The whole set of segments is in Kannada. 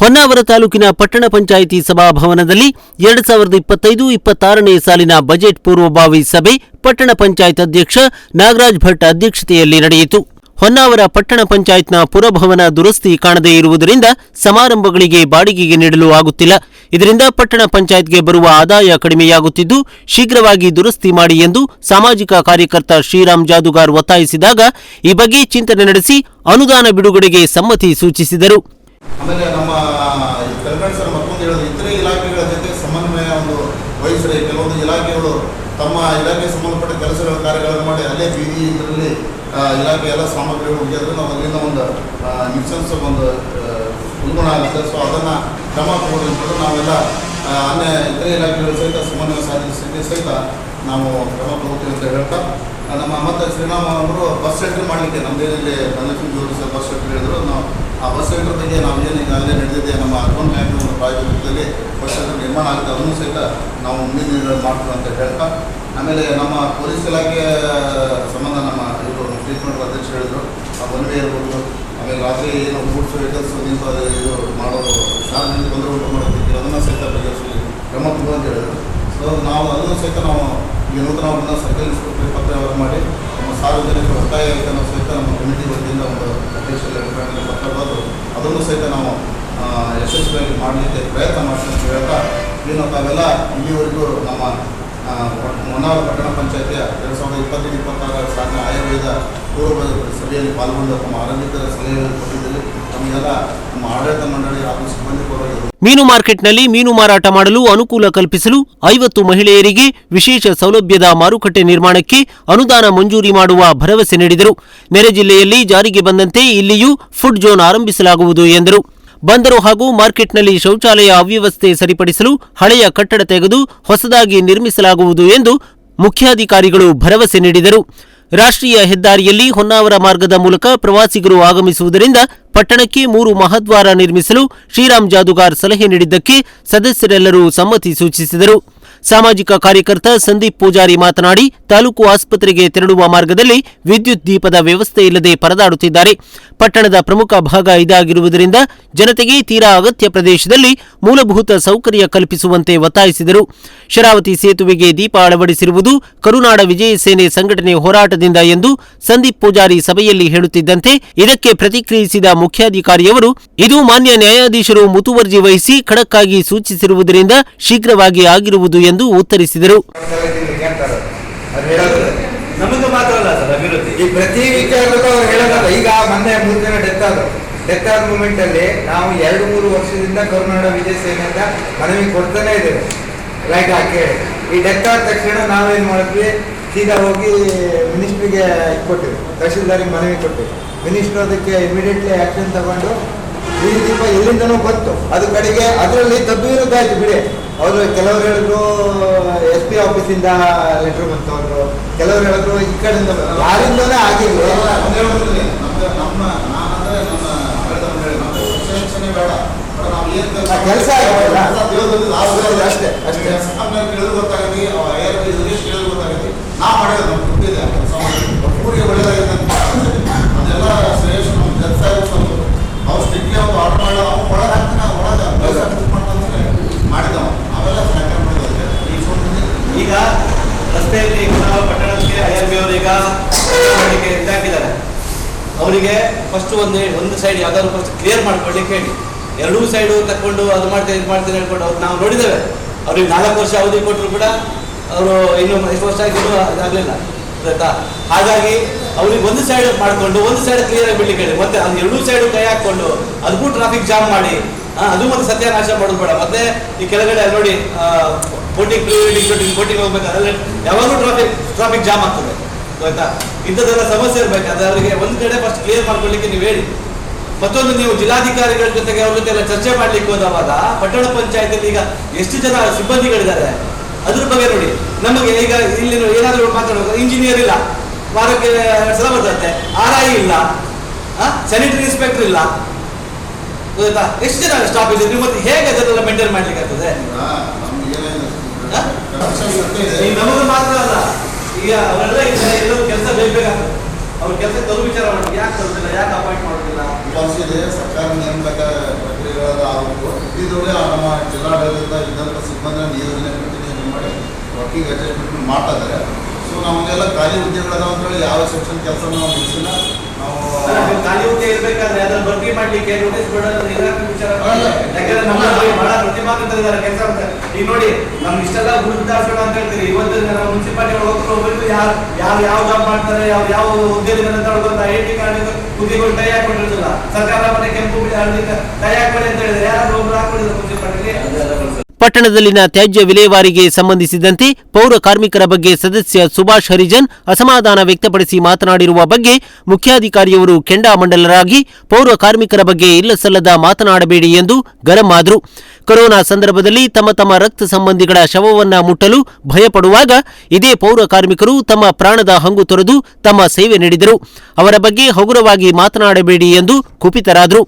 ಹೊನ್ನಾವರ ತಾಲೂಕಿನ ಪಟ್ಟಣ ಪಂಚಾಯಿತಿ ಸಭಾಭವನದಲ್ಲಿ ಎರಡ್ ಸಾವಿರದ ಇಪ್ಪತ್ತೈದು ಇಪ್ಪತ್ತಾರನೇ ಸಾಲಿನ ಬಜೆಟ್ ಪೂರ್ವಭಾವಿ ಸಭೆ ಪಟ್ಟಣ ಪಂಚಾಯತ್ ಅಧ್ಯಕ್ಷ ನಾಗರಾಜ್ ಭಟ್ ಅಧ್ಯಕ್ಷತೆಯಲ್ಲಿ ನಡೆಯಿತು. ಹೊನ್ನಾವರ ಪಟ್ಟಣ ಪಂಚಾಯತ್ನ ಪುರಭವನ ದುರಸ್ತಿ ಕಾಣದೇ ಇರುವುದರಿಂದ ಸಮಾರಂಭಗಳಿಗೆ ಬಾಡಿಗೆಗೆ ನೀಡಲು ಆಗುತ್ತಿಲ್ಲ. ಇದರಿಂದ ಪಟ್ಟಣ ಪಂಚಾಯತ್ಗೆ ಬರುವ ಆದಾಯ ಕಡಿಮೆಯಾಗುತ್ತಿದ್ದು, ಶೀಘ್ರವಾಗಿ ದುರಸ್ತಿ ಮಾಡಿ ಎಂದು ಸಾಮಾಜಿಕ ಕಾರ್ಯಕರ್ತ ಶ್ರೀರಾಮ್ ಜಾದುಗಾರ್ ಒತ್ತಾಯಿಸಿದಾಗ ಈ ಬಗ್ಗೆ ಚಿಂತನೆ ನಡೆಸಿ ಅನುದಾನ ಬಿಡುಗಡೆಗೆ ಸಮ್ಮತಿ ಸೂಚಿಸಿದರು. ಆಮೇಲೆ ನಮ್ಮ ಕಲ್ಕಡ್ ಸರ್ ಮತ್ತೊಂದು ಹೇಳೋದು ಇತರೆ ಇಲಾಖೆಗಳ ಜೊತೆ ಸಮನ್ವಯ ಒಂದು ವಹಿಸಿದೆ ಕೆಲವೊಂದು ಇಲಾಖೆಗಳು ತಮ್ಮ ಇಲಾಖೆ ಸಂಬಂಧಪಟ್ಟ ಕೆಲಸಗಳ ಕಾರ್ಯಗಳನ್ನು ಮಾಡಿ ಅಲ್ಲೇ ಬೀದಿ ಇದರಲ್ಲಿ ಇಲಾಖೆ ಎಲ್ಲ ಸಾಮಗ್ರಿಗಳು ಉಳಿಯೋದು ನಾವು ಅಲ್ಲಿಂದ ಒಂದು ಮಿಷನ್ಸ್ ಒಂದು ಆ, ಉಲ್ಬಣ ಆಗುತ್ತೆ. ಸೊ ಅದನ್ನು ಕ್ರಮ ತಗೊಳ್ಳೋದು ನಾವೆಲ್ಲ ಅನ್ಯ ಇತರೆ ಇಲಾಖೆಗಳ ಸಹಿತ ಸಮನ್ವಯ ಸಾಧಿಸಿ ಸಹಿತ ನಾವು ಕ್ರಮ ತಗೋತೀವಿ ಅಂತ ಹೇಳ್ತಾ ನಮ್ಮ ಮತ್ತು ಶ್ರೀರಾಮ ಅವರು ಬಸ್ ಸೆಂಟರ್ ಮಾಡಲಿಕ್ಕೆ ನಮ್ಮದೇನಲ್ಲಿ ಧನಲಕ್ಷ್ಮಿ ಬಸ್ ಸೆಂಟರ್ ಹೇಳಿದ್ರು ನಾವು ಆ ಬಸ್ ಸೆಂಟರ್ ಬಗ್ಗೆ ನಾವು ಏನು ಈಗಾಗಲೇ ನಡೆದಿದೆ ನಮ್ಮ ಅರ್ಬನ್ ಒಂದು ಪ್ರಾಯೋಜಕದಲ್ಲಿ ಬಸ್ ನಿರ್ಮಾಣ ಆಗುತ್ತೆ. ಅದನ್ನು ಸಹಿತ ನಾವು ಮುಂದಿನ ಮಾಡ್ತೀವಿ ಅಂತ ಹೇಳ್ತಾ. ಆಮೇಲೆ ನಮ್ಮ ಪೊಲೀಸ್ ಇಲಾಖೆಯ ಸಂಬಂಧ ನಮ್ಮ ಇವರು ಟ್ರೀಟ್ಮೆಂಟ್ ಅಧ್ಯಕ್ಷರು ಹೇಳಿದ್ರು. ಆ ಒನ್ ಇರ್ಬೋದು, ಆಮೇಲೆ ರಾತ್ರಿ ಏನು ಗೂಡ್ಸ್ ವೆಹಿಕಲ್ಸ್ ನಿಂತು ಅದು ಇದು ಮಾಡೋದು ಸಾರ್ವಜನಿಕ ತೊಂದರೆ ಉಂಟು ಮಾಡೋದಕ್ಕೆ ಅದನ್ನು ಸಹಿತ ಬಗೆಹರಿಸಲಿ ಕ್ರಮ ಅಂತ ಹೇಳಿದ್ರು. ಸೊ ನಾವು ಅದನ್ನು ಸಹಿತ ನಾವು ಈ ನೂತನ ಅವರನ್ನು ಸರ್ಕಾರಿ ಇನ್ಸ್ಪೆಕ್ಟರ್ ಪತ್ರ ವ್ಯವಹಾರ ಮಾಡಿ, ನಮ್ಮ ಸಾರ್ವಜನಿಕ ಒತ್ತಾಯ ಸಹಿತ ನಮ್ಮ ಕಮಿಟಿ ವತಿಯಿಂದ ಒಂದು ಅಧ್ಯಕ್ಷ ಪತ್ರ ಬರೆದು, ಅದನ್ನು ಸಹಿತ ನಾವು ಯಶಸ್ವಿಯಾಗಿ ಮಾಡಲಿಕ್ಕೆ ಪ್ರಯತ್ನ ಮಾಡ್ತೀವಿ ಅಂತ ಹೇಳ್ತಾ ಏನು ತಾವೆಲ್ಲ ಇಲ್ಲಿವರೆಗೂ ನಮ್ಮ ಹೊನ್ನಾವರ ಪಟ್ಟಣ ಪಂಚಾಯತಿಯ ಎರಡು ಸಾವಿರದ ಇಪ್ಪತ್ತೈದು ಇಪ್ಪತ್ತಾರರ ಸಾಲಿನ ಆಯುರ್ವೇದ ಪೂರ್ವ ಸಭೆಯಲ್ಲಿ ಪಾಲ್ಗೊಂಡು ತಮ್ಮ ಆರಂಭಿಕರ ಸಲಹೆಗಳನ್ನು ಕೊಟ್ಟಿದ್ದಲ್ಲಿ ನಮಗೆಲ್ಲ ನಮ್ಮ ಆಡಳಿತ ಮಂಡಳಿ ಹಾಗೂ ಸಿಬ್ಬಂದಿ ಮೀನು ಮಾರ್ಕೆಟ್ನಲ್ಲಿ ಮೀನು ಮಾರಾಟ ಮಾಡಲು ಅನುಕೂಲ ಕಲ್ಪಿಸಲು ಐವತ್ತು ಮಹಿಳೆಯರಿಗೆ ವಿಶೇಷ ಸೌಲಭ್ಯದ ಮಾರುಕಟ್ಟೆ ನಿರ್ಮಾಣಕ್ಕೆ ಅನುದಾನ ಮಂಜೂರಿ ಮಾಡುವ ಭರವಸೆ ನೀಡಿದರು. ನೆರೆ ಜಿಲ್ಲೆಯಲ್ಲಿ ಜಾರಿಗೆ ಬಂದಂತೆ ಇಲ್ಲಿಯೂ ಫುಡ್ ಜೋನ್ ಆರಂಭಿಸಲಾಗುವುದು ಎಂದರು. ಬಂದರು ಹಾಗೂ ಮಾರ್ಕೆಟ್ನಲ್ಲಿ ಶೌಚಾಲಯ ಅವ್ಯವಸ್ಥೆ ಸರಿಪಡಿಸಲು ಹಳೆಯ ಕಟ್ಟಡ ತೆಗೆದು ಹೊಸದಾಗಿ ನಿರ್ಮಿಸಲಾಗುವುದು ಎಂದು ಮುಖ್ಯಾಧಿಕಾರಿಗಳು ಭರವಸೆ ನೀಡಿದರು. ರಾಷ್ಟ್ರೀಯ ಹೆದ್ದಾರಿಯಲ್ಲಿ ಹೊನ್ನಾವರ ಮಾರ್ಗದ ಮೂಲಕ ಪ್ರವಾಸಿಗರು ಆಗಮಿಸುವುದರಿಂದ ಪಟ್ಟಣಕ್ಕೆ ಮೂರು ಮಹದ್ವಾರ ನಿರ್ಮಿಸಲು ಶ್ರೀರಾಮ್ ಜಾದುಗಾರ್ ಸಲಹೆ ನೀಡಿದ್ದಕ್ಕೆ ಸದಸ್ಯರೆಲ್ಲರೂ ಸಮ್ಮತಿ ಸೂಚಿಸಿದರು. ಸಾಮಾಜಿಕ ಕಾರ್ಯಕರ್ತ ಸಂದೀಪ್ ಪೂಜಾರಿ ಮಾತನಾಡಿ, ತಾಲೂಕು ಆಸ್ಪತ್ರೆಗೆ ತೆರಳುವ ಮಾರ್ಗದಲ್ಲಿ ವಿದ್ಯುತ್ ದೀಪದ ವ್ಯವಸ್ಥೆ ಇಲ್ಲದೆ ಪರದಾಡುತ್ತಿದ್ದಾರೆ. ಪಟ್ಟಣದ ಪ್ರಮುಖ ಭಾಗ ಇದಾಗಿರುವುದರಿಂದ ಜನತೆಗೆ ತೀರಾ ಅಗತ್ಯ ಪ್ರದೇಶದಲ್ಲಿ ಮೂಲಭೂತ ಸೌಕರ್ಯ ಕಲ್ಪಿಸುವಂತೆ ಒತ್ತಾಯಿಸಿದರು. ಶರಾವತಿ ಸೇತುವೆಗೆ ದೀಪ ಅಳವಡಿಸಿರುವುದು ಕರುನಾಡ ವಿಜಯ ಸೇನೆ ಸಂಘಟನೆ ಹೋರಾಟದಿಂದ ಎಂದು ಸಂದೀಪ್ ಪೂಜಾರಿ ಸಭೆಯಲ್ಲಿ ಹೇಳುತ್ತಿದ್ದಂತೆ, ಇದಕ್ಕೆ ಪ್ರತಿಕ್ರಿಯಿಸಿದ ಮುಖ್ಯಾಧಿಕಾರಿಯವರು, ಇದು ಮಾನ್ಯ ನ್ಯಾಯಾಧೀಶರು ಮುತುವರ್ಜಿ ವಹಿಸಿ ಖಡಕ್ಕಾಗಿ ಸೂಚಿಸಿರುವುದರಿಂದ ಶೀಘ್ರವಾಗಿ ಆಗಿರುವುದು ಎಂದು ಉತ್ತರಿಸಿದರು. ನಮಗೆ ಮಾತ್ರ ಅಲ್ಲ ಸರ್ ಅಭಿವೃದ್ಧಿ. ಈ ಪ್ರತಿ ವಿಚಾರದಲ್ಲೂ ಅವ್ರು ಹೇಳೋದಲ್ಲ ಈಗ ಮೊನ್ನೆ ಮೂರು ಜನ ಡೆತ್ ಆದ್ರು. ಡೆತ್ ಆದ ಮೂಮೆಂಟ್ ಅಲ್ಲಿ ನಾವು ಎರಡು ಮೂರು ವರ್ಷದಿಂದ ಕರುನಾಡ ವಿಜಯ ಸೇನೆಯಿಂದ ಮನವಿ ಕೊಡ್ತಾನೆ ಇದ್ದೇವೆ. ರೈಟ್ ಹಾಕಿ ಈ ಡೆತ್ ಆದ ತಕ್ಷಣ ನಾವೇನ್ ಮಾಡಿದ್ವಿ? ಸೀದಾ ಹೋಗಿ ಮಿನಿಸ್ಟ್ರಿಗೆ ಕೊಟ್ಟಿವಿ ತಹಶೀಲ್ದಾರಿಗೆ ಮನವಿ ಕೊಟ್ಟಿವಿ ಮಿನಿಸ್ಟ್ರು ಅದಕ್ಕೆ ಇಮಿಡಿಯೇಟ್ಲಿ ಆಕ್ಷನ್ ತಗೊಂಡು ಈ ದೀಪ ಎಲ್ಲಿಂದನೂ ಬಂತು ಅದು ಕಡೆಗೆ ಅದರಲ್ಲಿ ತದ್ವಿರುದ್ಧಾಯ್ತು ಬಿಡಿ. ಅವರು ಕೆಲವರು ಹೇಳಿದ್ರು ಎಸ್ ಪಿ ಆಫೀಸಿಂದ ಲೆಟರ್ ಬಂತು ಅವರು ಕೆಲವರು ಹೇಳಿದ್ರು ಈ ಕಡೆಯಿಂದ. ಯಾರಿಂದನೇ ಆಗಿಲ್ಲ. ಒಂದ್ ಅಷ್ಟೇ ನಮ್ದು ನಮ್ಮ ನಾನಂದ್ರೆ ನಮ್ಮ ಆಡಳಿತ ಮಂಡಳಿ, ನಮ್ದು ವಿಶ್ಲೇಷಣೆ ಬೇಡ. ಬಟ್ ನಾವು ಏನ್ ಕೆಲ್ಸ ಆ ಕೆಲ್ಸ ಆಗಿಲ್ಲ. ಕೆಲಸ ದೇವರಲ್ಲಿ ನಾವು ಅಷ್ಟೇ, ಅಷ್ಟೇ, ಅಷ್ಟೇ. ಕೆಲಸ ನಮ್ಗೆ ಕೇಳಿದ್ರು ಗೊತ್ತಾಗಲಿ, ಅವ ಯಾರು ಇದಕ್ಕೆ ಕೇಳಿದ್ರು ಗೊತ್ತಾಗಲಿ. ನಾವು ಮಾಡಿರೋದು ನಮ್ಗೆ ದುಡ್ಡಿದೆ ಆ ಕೆಲಸ ಮಾಡಿ. ಊರಿಗೆ ಒಳ್ಳೇದಾಗಿದೆ ಅಂತ ಮಾಡ್ತೀವಿ. ಅದೆಲ್ಲ ಶ್ರೇಯಸ್ ನಮ್ಮ ಕೆಲಸ ಇರ್ಬೋದು. ಅವ್ರು ಸ್ಟ್ರಿಕ್ಟ್ಲಿ ಒಂದು ಆರ್ಡರ್ ಮಾಡೋ ಅವ್ನು ಒಳಗೆ ಹಾಕ್ತಾನೆ ಒಳಗೆ ಕೆಲಸ ಮಾಡ್ತಾನೆ ಮಾಡಿದವ ಅವೆಲ್ಲ ಸಹಕಾರ ಮಾಡಿದ್ರೆ ಈ ಸುಮ್ಮನೆ ಈಗ ರಸ್ತೆಯಲ್ಲಿ ನಾವು ಪಟ್ಟಣಕ್ಕೆ ಐ ಆರ್ ಬಿ ಅವರು ಈಗ ಮಾಡಲಿಕ್ಕೆ ಇದಾಕಿದ್ದಾರೆ ಅವರಿಗೆ ಫಸ್ಟ್ ಒಂದು ಒಂದು ಸೈಡ್ ಯಾವ್ದಾದ್ರು ಫಸ್ಟ್ ಕ್ಲಿಯರ್ ಮಾಡ್ಕೊಳ್ಳಿಕ್ಕೆ ಹೇಳಿ. ಎರಡೂ ಸೈಡು ತಕ್ಕೊಂಡು ಅದು ಮಾಡ್ತೇನೆ, ಇದು ಮಾಡ್ತೇನೆ ಹೇಳ್ಕೊಂಡು ಅವ್ರು ನಾವು ನೋಡಿದ್ದೇವೆ. ಅವ್ರಿಗೆ ನಾಲ್ಕು ವರ್ಷ ಅವಧಿ ಕೊಟ್ಟರು ಕೂಡ ಅವರು ಇನ್ನು ಐದು ವರ್ಷ ಆಗಿದ್ರು ಅದಾಗಲಿಲ್ಲ ಗೊತ್ತಾ ಹಾಗಾಗಿ ಅವ್ರಿಗೆ ಒಂದು ಸೈಡ್ ಮಾಡಿಕೊಂಡು, ಒಂದು ಸೈಡ್ ಕ್ಲಿಯರ್ ಆಗಿ ಬಿಡ್ಲಿಕ್ಕೆ ಹೇಳಿ. ಮತ್ತೆ ಅದು ಎರಡೂ ಸೈಡು ಕೈ ಹಾಕೊಂಡು ಅದಕ್ಕೂ ಟ್ರಾಫಿಕ್ ಜಾಮ್ ಮಾಡಿ ಅದು ಮತ್ತೆ ಸತ್ಯನಾಶ ಮಾಡೋದು ಬೇಡ. ಮತ್ತೆ ಈ ಕೆಳಗಡೆ ನೋಡಿ ಪ್ರೀ ವೆಡ್ಡಿಂಗ್ ಶೂಟಿಂಗ್ ಹೋಗ್ಬೇಕಾದ್ರೆ ಯಾವಾಗಲೂ ಟ್ರಾಫಿಕ್ ಟ್ರಾಫಿಕ್ ಜಾಮ್ ಆಗ್ತದೆ. ಆಯ್ತಾ ಇಂಥದ್ದೆಲ್ಲ ಸಮಸ್ಯೆ ಇರಬೇಕಾದ್ರೆ ಅವರಿಗೆ ಒಂದು ಕಡೆ ಫಸ್ಟ್ ಕ್ಲಿಯರ್ ಮಾಡ್ಕೊಳ್ಳಿಕ್ಕೆ ನೀವು ಹೇಳಿ. ಮತ್ತೊಂದು ನೀವು ಜಿಲ್ಲಾಧಿಕಾರಿಗಳ ಜೊತೆಗೆ ಅವ್ರ ಜೊತೆ ಎಲ್ಲ ಚರ್ಚೆ ಮಾಡ್ಲಿಕ್ಕೆ ಹೋದವಾಗ ಪಟ್ಟಣ ಪಂಚಾಯತಿಯಲ್ಲಿ ಈಗ ಎಷ್ಟು ಜನ ಸಿಬ್ಬಂದಿಗಳಿದ್ದಾರೆ? ಅದ್ರ ಬಗ್ಗೆ ನೋಡಿ. ನಮಗೆ ಈಗ ಇಲ್ಲಿ ಏನಾದರೂ ಮಾತಾಡೋದು ಇಂಜಿನಿಯರ್ ಇಲ್ಲ. ವಾರಕ್ಕೆ ಎರಡು ಸಲ ಬರ್ತದೆ. ಆರ್ ಐ ಇಲ್ಲ. ಸ್ಯಾನಿಟರಿ ಇನ್ಸ್ಪೆಕ್ಟರ್ ಇಲ್ಲ. ಗೊತ್ತಾ? ಎಷ್ಟು ಜನ ಸ್ಟಾಫ್ ಇದೆ ಮತ್ತೆ ಹೇಗೆ ಅದನ್ನೆಲ್ಲ ಮೇಂಟೈನ್ ಮಾಡ್ಲಿಕ್ಕೆ ಆಗ್ತದೆ? ಈಗ ನಮಗೆ ಮಾತ್ರ ಅಲ್ಲ. ಈಗ ಅವರೆಲ್ಲ ಈಗ ಎಲ್ಲರೂ ಕೆಲಸ ಬೇಕಾಗ್ತದೆ ಅವ್ರ ಕೆಲಸ ತರು ವಿಚಾರ ಮಾಡಿ ಯಾಕೆ ತರುದಿಲ್ಲ ಯಾಕೆ ಅಪಾಯಿಂಟ್ ಮಾಡೋದಿಲ್ಲ? ಇದೆ, ಸರ್ಕಾರ ನೇಮಕ ನಮ್ಮ ಜಿಲ್ಲಾಡಳಿತ ಇದ್ದಂಥ ಸಿಬ್ಬಂದಿನ ನಿಯೋಜನೆ ಪ್ರತಿನಿಯೋಜನೆ ಮಾಡಿ ವರ್ಕಿಂಗ್ ಅಡ್ಜಸ್ಟ್ಮೆಂಟ್ ಮಾಡ್ತಾ ಇದ್ದಾರೆ. ಸೊ ನಮಗೆಲ್ಲ ಖಾಲಿ ಹುದ್ದೆಗಳದಾವ ಅಂತೇಳಿ ಯಾವ ಸೆಕ್ಷನ್ ಕೆಲಸ ನಾವು ಮುಗಿಸಿಲ್ಲ ಖಾಲಿ ಇರ್ಬೇಕಾದ್ರೆ ಅದನ್ನ ಭರ್ತಿ ಮಾಡ್ಲಿಕ್ಕೆ ನೋಟಿಸ್ ಕೊಡೋದು ನಿರಾಕರಣೆ ವಿಚಾರ ಯಾಕಂದ್ರೆ ನಮ್ಮ ಬಹಳ ಪ್ರತಿಭಾವಂತರಿದ್ದಾರೆ ಕೆಲಸ ಮಾಡ್ತಾರೆ. ಈಗ ನೋಡಿ ನಮ್ ಇಷ್ಟೆಲ್ಲ ಗುರುತಾಸೋಣ ಅಂತ ಹೇಳ್ತೀರಿ. ಇವತ್ತು ನಮ್ಮ ಮುನ್ಸಿಪಾಲಿಟಿ ಹೋಗ್ತಾರೆ ಒಬ್ಬರು ಯಾರು ಯಾರು ಯಾವ ಜಾಬ್ ಮಾಡ್ತಾರೆ ಯಾವ ಯಾವ ಹುದ್ದೆಲಿ ಅಂತ ಹೇಳ್ಕೊಂಡು ಐ ಟಿ ಕಾರ್ಡ್ ಹುದ್ದೆಗಳು ಟೈ ಹಾಕೊಂಡಿರೋದಿಲ್ಲ. ಸರ್ಕಾರ ಮತ್ತೆ ಕೆಂಪು ಟೈ ಹಾಕೊಳ್ಳಿ ಅಂತ ಹೇಳಿದ್ರೆ ಯಾರು ಒಬ್ರು ಹಾಕೊಂಡಿದ್ರು ಮುನ್ಸಿಪಾಲಿಟಿ ಪಟ್ಟಣದಲ್ಲಿನ ತ್ಯಾಜ್ಯ ವಿಲೇವಾರಿಗೆ ಸಂಬಂಧಿಸಿದಂತೆ ಪೌರ ಕಾರ್ಮಿಕರ ಬಗ್ಗೆ ಸದಸ್ಯ ಸುಭಾಷ್ ಹರಿಜನ್ ಅಸಮಾಧಾನ ವ್ಯಕ್ತಪಡಿಸಿ ಮಾತನಾಡಿರುವ ಬಗ್ಗೆ ಮುಖ್ಯಾಧಿಕಾರಿಯವರು ಕೆಂಡಾಮಂಡಲರಾಗಿ ಪೌರ ಕಾರ್ಮಿಕರ ಬಗ್ಗೆ ಇಲ್ಲಸಲ್ಲದ ಮಾತನಾಡಬೇಡಿ ಎಂದು ಗರಂ ಆದರು. ಕೊರೋನಾ ಸಂದರ್ಭದಲ್ಲಿ ತಮ್ಮ ತಮ್ಮ ರಕ್ತ ಸಂಬಂಧಿಗಳ ಶವವನ್ನ ಮುಟ್ಟಲು ಭಯಪಡುವಾಗ ಇದೇ ಪೌರ ಕಾರ್ಮಿಕರು ತಮ್ಮ ಪ್ರಾಣದ ಹಂಗು ತೊರೆದು ತಮ್ಮ ಸೇವೆ ನೀಡಿದರು. ಅವರ ಬಗ್ಗೆ ಹಗುರವಾಗಿ ಮಾತನಾಡಬೇಡಿ ಎಂದು ಕುಪಿತರಾದರು.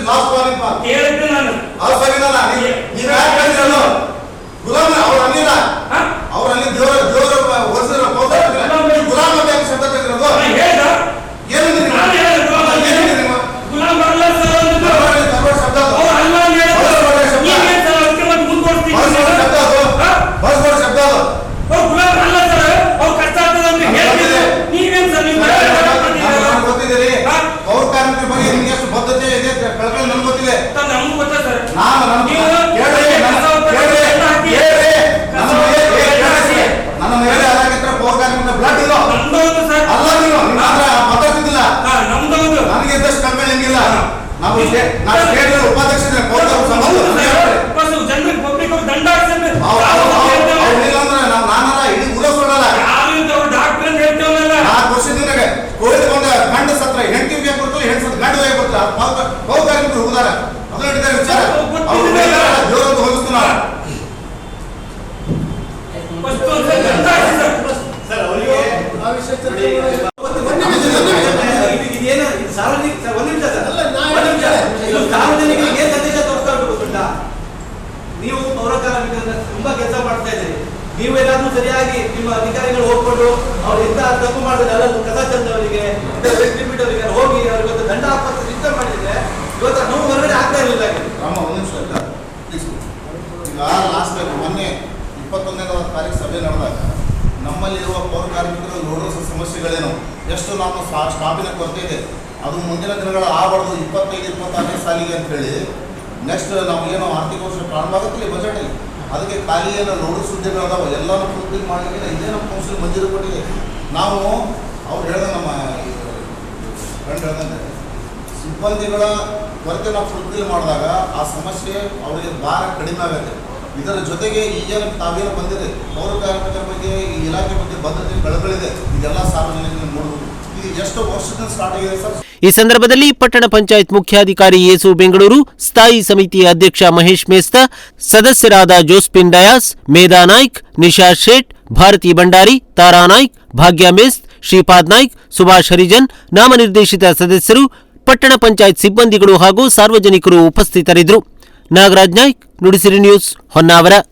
ಅಧ್ಯಕ್ಷ this is last warning for ಅಸಂವಿಧಾನ ನೀವು ನೀವು ಯಾಕೆ ಹೇಳಿದ್ರು ಗುಲಾಮ ಅವ್ರು ಅಲ್ಲಿಲ್ಲ ಅವ್ರು ಅಲ್ಲಿ ದೇವರ ದೇವರ ವರ್ಷದ ಗುಲಾಮ ಅಂತ ಯಾಕೆ ಶಬ್ದ ತೆಗೆದಿರೋದು ಏನಿದೆ ನೀವು ಏನಿದೆ ನೀವು ಧರ್ಮವರ ಶಬ್ದ ಅದು ಬಳಸ್ಬೇಡ ಶಬ್ದ ಅದು ಬಳಸ್ಬೇಡ ಶಬ್ದ ಅದು ನಾನು ಗೊತ್ತಿದ್ದೀರಿ ಪೌರ ಕಾರ್ಮಿಕರ ಬಗ್ಗೆ ನಿಮ್ಗೆ ಎಷ್ಟು ಬದ್ಧತೆ ಇದೆ ಕಳ್ಕೊಳ್ಳಿ ನನ್ಗೆ ಗೊತ್ತಿದೆ ನಾನು ನನ್ನ ಕೇಳ್ರಿ ನನ್ನ- ಕೇಳ್ರಿ ಕೇಳ್ರಿ ನನ್ನ ಮೇಲೆ ಏ, ಕೇಳಿಸಿ. ನನ್ನ ಮೇಲೆ ಅದಾಗಿದ್ರೆ ಪೌರ ಕಾರ್ಮಿಕರ ಬ್ಲಡ್ ಇದು ಅಲ್ಲ ನೀವು ನಿಮ್ಮ ಮಾತ್ರ ಮಾತಾಡ್ತಿದ್ದಿಲ್ಲ ನನಗೆ ಇದ್ದಷ್ಟು ಕಮ್ಮಿ ನಿಮ್ಗಿಲ್ಲ ನಾವು ಸ್ಟೇ- ನಾನು ಸ್ಟೇಟ್ ಉಪಾಧ್ಯಕ್ಷ ಪೌರ ಸಂಬಂಧ ಜನರಿಗೆ ಪಬ್ಲಿಕ್ ದಂಡ ಅವ್ರು ಅವ್ರು ಇಲ್ಲ ಅಂದ್ರೆ ನಾವು ನಾನಲ್ಲ ಇಡೀ ಊರ ಸುಳ್ಳಲ್ಲ ಡಾಕ್ಟರ್ ಅಂತ ಹೇಳ್ತೇವಲ್ಲ ನಾಲ್ಕು ವರ್ಷದಿಂದ ಕೋವಿಡ್ ಬಂದ ಗಂಡ ಸತ್ರ ಹೆಂಡತಿ ಬೇಗ ಕೊಡ್ತಾರೆ ಹೆಣ್ಣು ಸತ್ರ ಗಂಡ ಬೇಗ ಕೊಡ್ತಾರೆ ಪೌರ ಕಾರ್ಮಿಕರು ಹೋದಾರ ಅದು ನಡೀತಾರೆ ವಿಚಾರ ಅವ್ರು ದೇವರಂತ ಹೋಲಿಸ್ತಾರೆ ಫಸ್ಟ್ ಒಂದು ದಂಡ ಹಾಕಿ ಸರ್ ಸರ್ ಅವರಿಗೆ ಇದೇನು ಸಾರ್ವಜನಿಕ ಸರ್, ಒಂದ್ ನಿಮಿಷ ಸರ್ ಒಂದ್ ನಿಮಿಷ ಇದು ಸಾರ್ವಜನಿಕರಿಗೆ ಏನ್ ಸಂದೇಶ ತೋರಿಸ್ತಾ ಇರ್ಬೇಕು ಗೊತ್ತಾ ನೀವು ಪೌರ ಕಾರ್ಮಿಕರ ತುಂಬಾ ಕೆಲಸ ಮಾಡ್ತಾ ಇದ್ದೀರಿ ನೀವು ಏನಾದ್ರೂ ಸರಿಯಾಗಿ ನಿಮ್ಮ ಅಧಿಕಾರಿಗಳು ಹೋಗ್ಕೊಂಡು ಅವ್ರು ಎಂತ ತಪ್ಪು ಮಾಡಿದ್ರೆ ಅಲ್ಲ ಕಸ ಚಂದವರಿಗೆ ಅವರಿಗೆ ಹೋಗಿ ಅವ್ರಿಗೆ ಒಂದು ದಂಡ ಹಾಕುವಂತ ಸಿಸ್ಟಮ್ ಮಾಡಿದ್ರೆ ಇವತ್ತು ನೋವು ಹೊರಗಡೆ ಆಗ್ತಾ ಇರಲಿಲ್ಲ ಒಂದು ಈಗ ಲಾಸ್ಟ್ ಟೈಮ್ ಮೊನ್ನೆ ಇಪ್ಪತ್ತೊಂದನೇ ತಾರೀಕು ಸಭೆ ನಡೆದಾಗ ನಮ್ಮಲ್ಲಿರುವ ಪೌರ ಕಾರ್ಮಿಕರು ನೋಡುವ ಸಮಸ್ಯೆಗಳೇನು? ಎಷ್ಟು ನಾವು ಸ್ಟಾಫಿನ ಕೊರತೆ ಇದೆ? ಅದು ಮುಂದಿನ ದಿನಗಳ ಆಗಬಾರ್ದು ಇಪ್ಪತ್ತೈದು, ಇಪ್ಪತ್ತಾರನೇ ಸಾಲಿಗೆ ಅಂತ ಹೇಳಿ ನೆಕ್ಸ್ಟ್ ನಾವು ಏನು ಆರ್ಥಿಕ ವರ್ಷ ಪ್ರಾರಂಭ ಬಜೆಟ್ ಬಜೆಟಲ್ಲಿ ಅದಕ್ಕೆ ಖಾಲಿ ಏನು ಸುದ್ದಿಗಳು ಅದಾವ, ಎಲ್ಲಾನು ಫುಲ್ಫಿಲ್ ಮಾಡಲಿಕ್ಕೆ ಇದೇ ನಮ್ಮ ಕೌನ್ಸಿಲ್ ಮಂಜೂರು ಕೊಟ್ಟಿದೆ. ನಾವು ಅವ್ರು ಹೇಳ್ದ ನಮ್ಮ ಫ್ರೆಂಡ್ ಹೇಳ್ದಂಗೆ ಸಿಬ್ಬಂದಿಗಳ ಕೊರತೆ ನಾವು ಫುಲ್ಫಿಲ್ ಮಾಡಿದಾಗ ಆ ಸಮಸ್ಯೆ ಅವರಿಗೆ ಭಾರ ಕಡಿಮೆ ಆಗುತ್ತೆ. ಇದರ ಜೊತೆಗೆ ಈಗೇನು ತಾವೇನು ಬಂದಿದೆ, ಪೌರ ಕಾರ್ಮಿಕರ ಬಗ್ಗೆ, ಈ ಇಲಾಖೆ ಬಗ್ಗೆ ಬದ್ಧತೆ ಬೆಳಗಳಿದೆ ಇದೆಲ್ಲ ಸಾರ್ವಜನಿಕರಿಗೆ ನೋಡಬಹುದು ಇದು ಎಷ್ಟು ವರ್ಷದಿಂದ ಸ್ಟಾರ್ಟ್ ಆಗಿದೆ ಸರ್? ಈ ಸಂದರ್ಭದಲ್ಲಿ ಪಟ್ಟಣ ಪಂಚಾಯತ್ ಮುಖ್ಯಾಧಿಕಾರಿ ಯೇಸು ಬೆಂಗಳೂರು, ಸ್ಥಾಯಿ ಸಮಿತಿ ಅಧ್ಯಕ್ಷ ಮಹೇಶ್ ಮೇಸ್ತ, ಸದಸ್ಯರಾದ ಜೋಸ್ಪಿನ್ ಡಯಾಸ್, ಮೇಧಾ ನಾಯ್ಕ್, ನಿಶಾ ಶೇಟ್, ಭಾರತಿ ಭಂಡಾರಿ, ತಾರಾ ನಾಯ್ಕ್, ಭಾಗ್ಯ ಮೇಸ್ತ್, ಶ್ರೀಪಾದ್ ನಾಯ್ಕ್, ಸುಭಾಷ್ ಹರಿಜನ್, ನಾಮನಿರ್ದೇಶಿತ ಸದಸ್ಯರು, ಪಟ್ಟಣ ಪಂಚಾಯತ್ ಸಿಬ್ಬಂದಿಗಳು ಹಾಗೂ ಸಾರ್ವಜನಿಕರು ಉಪಸ್ಥಿತರಿದ್ದರು. ನಾಗರಾಜ್ ನಾಯ್ಕ್, ನುಡಿಸಿರಿ ನ್ಯೂಸ್ ಹೊನ್ನಾವರ.